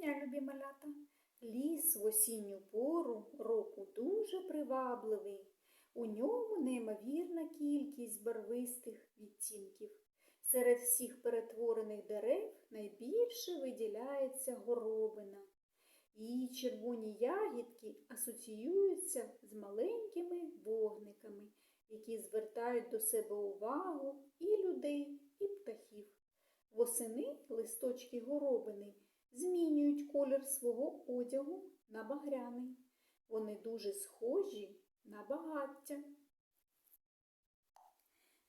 дня, любі малята! Ліс в осінню пору року дуже привабливий. У ньому неймовірна кількість барвистих відтінків. Серед всіх перетворених дерев найбільше виділяється горобина. Її червоні ягідки асоціюються з маленькими вогниками, які звертають до себе увагу і людей, і птахів. Восени листочки горобини змінюють колір свого одягу на багряний. Вони дуже схожі на багаття.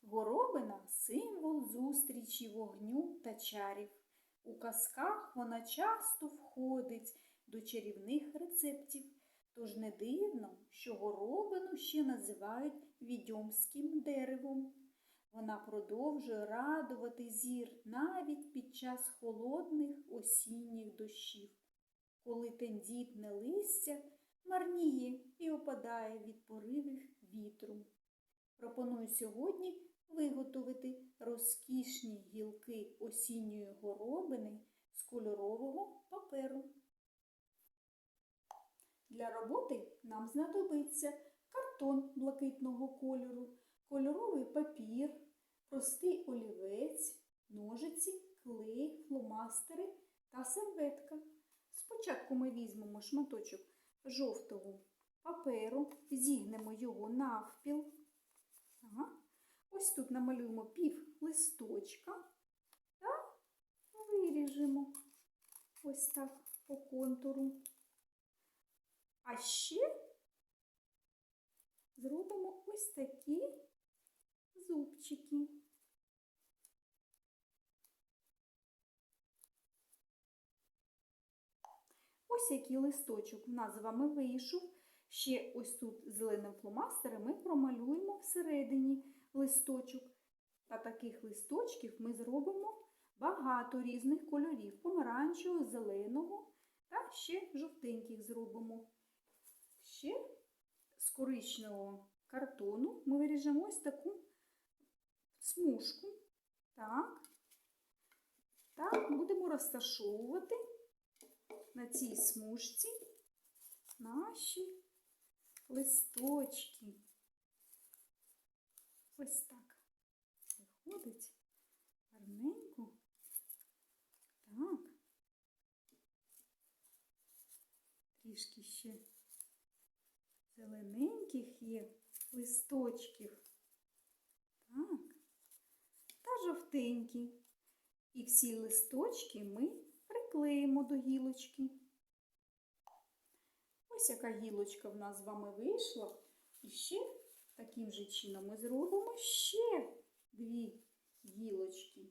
Горобина символ зустрічі вогню та чарів. У казках вона часто входить до чарівних рецептів, тож не дивно, що горобину ще називають відьомським деревом. Вона продовжує радувати зір навіть під час холодних осінніх дощів, коли тендітне листя марніє і опадає від поривів вітру. Пропоную сьогодні виготовити розкішні гілки осінньої горобини з кольорового паперу. Для роботи нам знадобиться картон блакитного кольору, кольоровий папір, простий олівець, ножиці, клей, фломастери та серветка. Спочатку ми візьмемо шматочок жовтого паперу, зігнемо його навпіл. Ага. Ось тут намалюємо пів листочка та виріжемо ось так по контуру. А ще зробимо ось такі зубчики. Ось який листочок в нас з вами вийшов. Ще ось тут зеленим фломастером ми промалюємо всередині листочок. Та таких листочків ми зробимо багато різних кольорів помаранчевого, зеленого та ще жовтеньких зробимо. Ще з коричневого картону ми виріжемо ось таку смужку. Так. Так, будемо розташовувати на цій смужці наші листочки. Ось так. Виходить гарненько. Так. Трішки ще зелененьких є листочків. Так. Та жовтенькі. І всі листочки ми приклеїмо до гілочки. Ось яка гілочка в нас з вами вийшла. І ще таким же чином ми зробимо ще дві гілочки.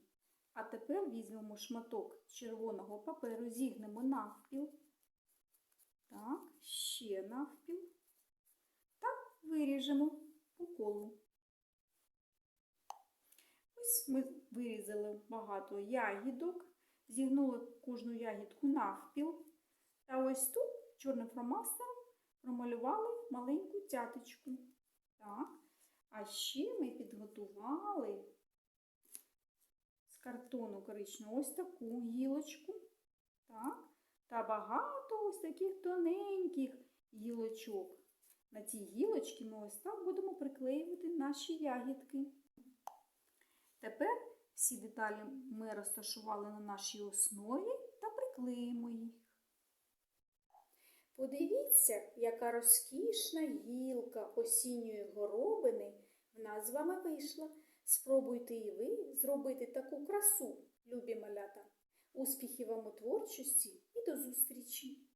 А тепер візьмемо шматок червоного паперу, зігнемо навпіл. Так, ще навпіл. Та виріжемо по колу. Ось ми вирізали багато ягідок, зігнули кожну ягідку навпіл. Та ось тут чорним фломастером промалювали маленьку цяточку. Так. А ще ми підготували з картону коричневого ось таку гілочку. Так. Та багато ось таких тоненьких гілочок. На ці гілочки ми ось так будемо приклеювати наші ягідки. Тепер всі деталі ми розташували на нашій основі та приклеїмо їх. Подивіться, яка розкішна гілка осінньої горобини в нас з вами вийшла. Спробуйте і ви зробити таку красу, любі малята. Успіхів вам у творчості і до зустрічі!